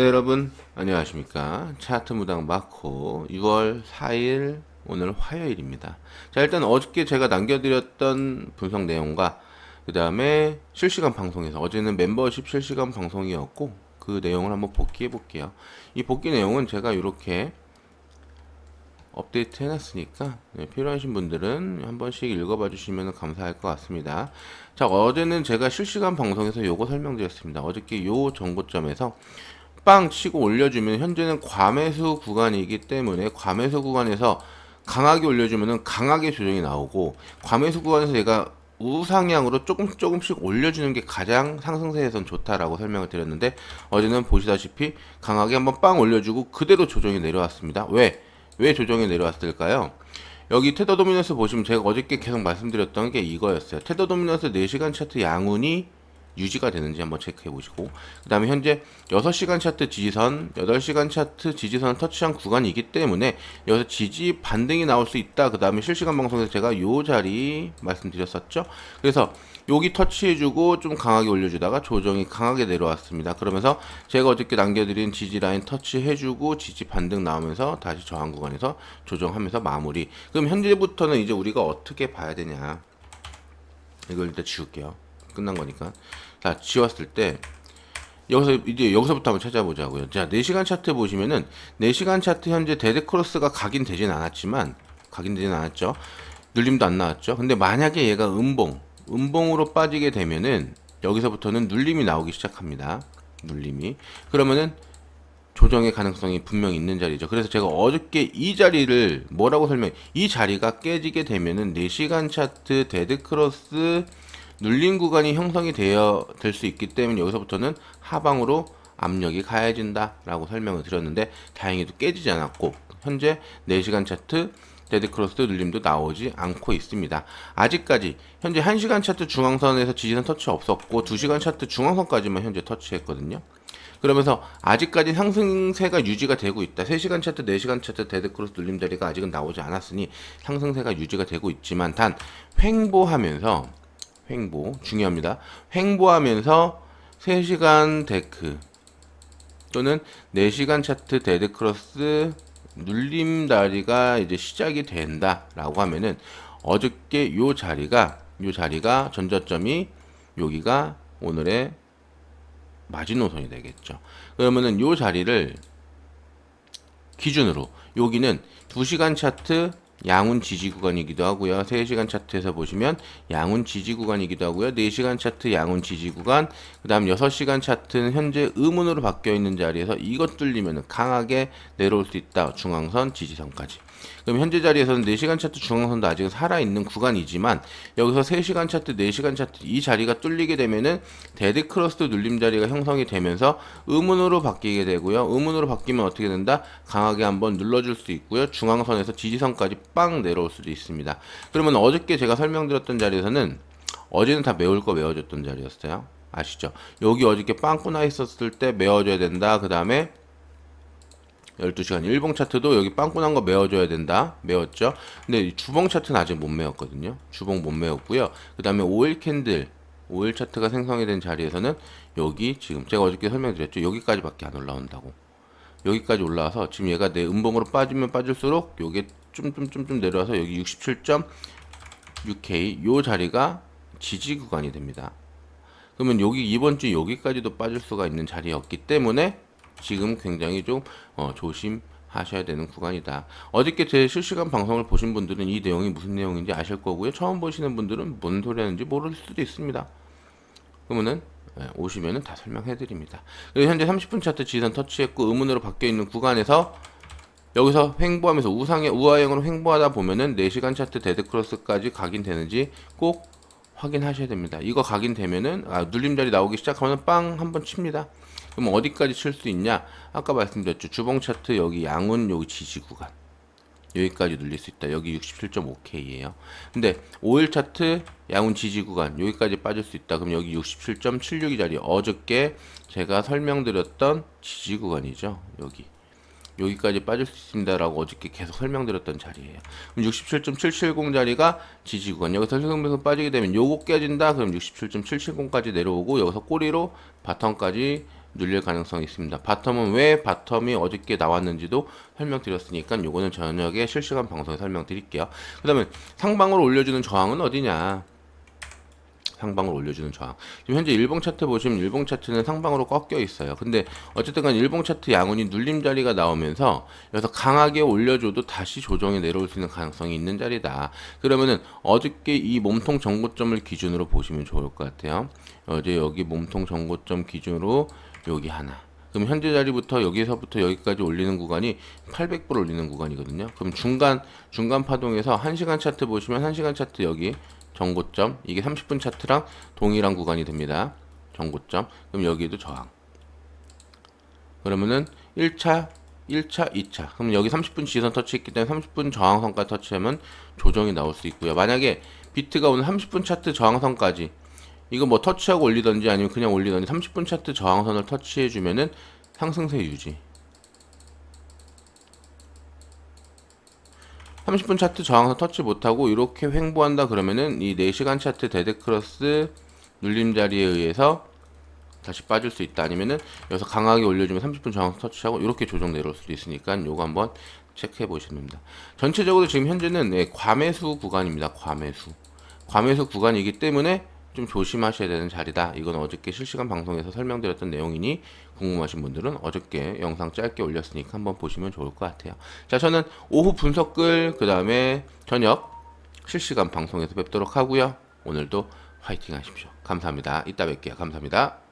네 여러분 안녕하십니까 차트 무당 마코 6월 4일 오늘 화요일입니다 자 일단 어저께 제가 남겨드렸던 분석 내용과 그 다음에 실시간 방송에서 어제는 멤버십 실시간 방송이었고 그 내용을 한번 복귀해 볼게요 이 복귀 내용은 제가 이렇게 업데이트 해놨으니까 네, 필요하신 분들은 한 번씩 읽어봐 주시면 감사할 것 같습니다. 자 어제는 제가 실시간 방송에서 요거 설명드렸습니다. 어저께 요 정보점에서 빵 치고 올려주면 현재는 과매수 구간이기 때문에 과매수 구간에서 강하게 올려주면은 강하게 조정이 나오고 과매수 구간에서 얘가 우상향으로 조금씩 조금씩 올려주는 게 가장 상승세에선 좋다라고 설명을 드렸는데 어제는 보시다시피 강하게 한번 빵 올려주고 그대로 조정이 내려왔습니다. 왜? 왜 조정이 내려왔을까요? 여기 테더 도미넌스 보시면 제가 어저께 계속 말씀드렸던 게 이거였어요. 테더 도미넌스 4시간 차트 양운이 유지가 되는지 한번 체크해 보시고. 그 다음에 현재 6시간 차트 지지선 8시간 차트 지지선 터치한 구간이기 때문에 여기서 지지 반등이 나올 수 있다. 그 다음에 실시간 방송에서 제가 요 자리 말씀드렸었죠. 그래서 여기 터치해주고 좀 강하게 올려주다가 조정이 강하게 내려왔습니다. 그러면서 제가 어저께 남겨드린 지지 라인 터치해주고 지지 반등 나오면서 다시 저항 구간에서 조정하면서 마무리. 그럼 현재부터는 이제 우리가 어떻게 봐야 되냐. 이걸 일단 지울게요 끝난 거니까. 자, 지웠을 때 여기서 이제 여기서부터 한번 찾아보자고요. 자, 4시간 차트 보시면은 4시간 차트 현재 데드 크로스가 각인되진 않았지만 각인되진 않았죠. 눌림도 안 나왔죠. 근데 만약에 얘가 음봉, 음봉으로 빠지게 되면은 여기서부터는 눌림이 나오기 시작합니다. 눌림이. 그러면은 조정의 가능성이 분명히 있는 자리죠. 그래서 제가 어저께 이 자리를 뭐라고 설명, 이 자리가 깨지게 되면은 4시간 차트 데드 크로스 눌린 구간이 형성이 되어 될 수 있기 때문에 여기서부터는 하방으로 압력이 가해진다 라고 설명을 드렸는데 다행히도 깨지지 않았고 현재 4시간 차트 데드크로스 눌림도 나오지 않고 있습니다. 아직까지 현재 1시간 차트 중앙선에서 지지선 터치 없었고 2시간 차트 중앙선까지만 현재 터치했거든요. 그러면서 아직까지 상승세가 유지가 되고 있다. 3시간 차트, 4시간 차트 데드크로스 눌림 자리가 아직은 나오지 않았으니 상승세가 유지가 되고 있지만 단 횡보하면서 횡보 중요합니다. 횡보하면서 3시간 데크 또는 4시간 차트 데드 크로스 눌림 다리가 이제 시작이 된다 라고 하면은 어저께 요 자리가 요 자리가 전저점이 여기가 오늘의 마지노선이 되겠죠. 그러면은 요 자리를 기준으로 여기는 2시간 차트 양운 지지 구간이기도 하고요. 3시간 차트에서 보시면 양운 지지 구간이기도 하고요. 4시간 차트 양운 지지 구간, 그 다음 6시간 차트는 현재 의문으로 바뀌어 있는 자리에서 이것 뚫리면 강하게 내려올 수 있다. 중앙선 지지선까지. 그럼 현재 자리에서는 4시간 차트 중앙선도 아직 살아있는 구간이지만 여기서 3시간 차트, 4시간 차트 이 자리가 뚫리게 되면은 데드 크로스트 눌림 자리가 형성이 되면서 의문으로 바뀌게 되고요. 의문으로 바뀌면 어떻게 된다? 강하게 한번 눌러줄 수 있고요. 중앙선에서 지지선까지 빵 내려올 수도 있습니다. 그러면 어저께 제가 설명드렸던 자리에서는 어제는 다 메울 거 메워줬던 자리였어요. 아시죠? 여기 어저께 빵꾸나 있었을 때 메워줘야 된다. 그 다음에 12시간 일봉 차트도 여기 빵꾸 난 거 메워줘야 된다. 메웠죠. 근데 주봉 차트는 아직 못 메웠거든요. 주봉 못 메웠고요. 그 다음에 5일 캔들, 5일 차트가 생성이 된 자리에서는 여기 지금 제가 어저께 설명드렸죠. 여기까지 밖에 안 올라온다고. 여기까지 올라와서 지금 얘가 내 음봉으로 빠지면 빠질수록 요게 좀좀좀좀 내려와서 여기 67.6K 요 자리가 지지 구간이 됩니다. 그러면 여기 이번 주 여기까지도 빠질 수가 있는 자리였기 때문에 지금 굉장히 좀 어, 조심 하셔야 되는 구간이다. 어저께 제 실시간 방송을 보신 분들은 이 내용이 무슨 내용인지 아실 거고요. 처음 보시는 분들은 뭔 소리 하는지 모를 수도 있습니다. 그러면은 예, 오시면은 다 설명해 드립니다. 현재 30분 차트 지선 터치했고 의문으로 바뀌어 있는 구간에서 여기서 횡보하면서 우상의 우하형으로 횡보하다 보면은 4시간 차트 데드 크로스까지 각인되는지 꼭 확인하셔야 됩니다. 이거 각인되면은 아, 눌림자리 나오기 시작하면 빵 한번 칩니다. 그럼 어디까지 칠 수 있냐? 아까 말씀드렸죠. 주봉 차트 여기 양은 여기 지지 구간. 여기까지 눌릴 수 있다. 여기 67.5K예요. 근데 5일 차트 양운 지지 구간 여기까지 빠질 수 있다. 그럼 여기 67.76이 자리 어저께 제가 설명드렸던 지지 구간이죠. 여기. 여기까지 빠질 수 있습니다라고 어저께 계속 설명드렸던 자리예요. 그럼 67.770 자리가 지지 구간. 여기서 설명에서 빠지게 되면 요거 깨진다. 그럼 67.770까지 내려오고 여기서 꼬리로 바텀까지 눌릴 가능성이 있습니다. 바텀은 왜 바텀이 어저께 나왔는지도 설명드렸으니까 요거는 저녁에 실시간 방송에 설명드릴게요. 그 다음에 상방으로 올려주는 저항은 어디냐? 상방으로 올려주는 저항. 지금 현재 일봉 차트 보시면 일봉 차트는 상방으로 꺾여 있어요. 근데 어쨌든 간 일봉 차트 양운이 눌림 자리가 나오면서 여기서 강하게 올려줘도 다시 조정이 내려올 수 있는 가능성이 있는 자리다. 그러면은 어저께 이 몸통 정고점을 기준으로 보시면 좋을 것 같아요. 어제 여기 몸통 정고점 기준으로 여기 하나. 그럼 현재 자리부터 여기서부터 여기까지 올리는 구간이 800불 올리는 구간이거든요. 그럼 중간 중간 파동에서 1시간 차트 보시면 1시간 차트 여기 정고점 이게 30분 차트랑 동일한 구간이 됩니다. 정고점. 그럼 여기도 저항. 그러면은 1차 1차, 2차. 그럼 여기 30분 지선 터치했기 때문에 30분 저항선까지 터치하면 조정이 나올 수 있고요. 만약에 비트가 오늘 30분 차트 저항선까지 이거 뭐 터치하고 올리던지 아니면 그냥 올리던지 30분 차트 저항선을 터치해 주면은 상승세 유지. 30분 차트 저항선 터치 못하고 이렇게 횡보한다 그러면은 이 4시간 차트 데드크로스 눌림 자리에 의해서 다시 빠질 수 있다 아니면은 여기서 강하게 올려주면 30분 저항선 터치하고 이렇게 조정 내려올 수도 있으니까 요거 한번 체크해 보시면 됩니다. 전체적으로 지금 현재는 네, 과매수 구간입니다. 과매수. 과매수 구간이기 때문에 좀 조심하셔야 되는 자리다. 이건 어저께 실시간 방송에서 설명드렸던 내용이니 궁금하신 분들은 어저께 영상 짧게 올렸으니까 한번 보시면 좋을 것 같아요. 자, 저는 오후 분석글 그 다음에 저녁 실시간 방송에서 뵙도록 하고요. 오늘도 화이팅 하십시오. 감사합니다. 이따 뵐게요. 감사합니다.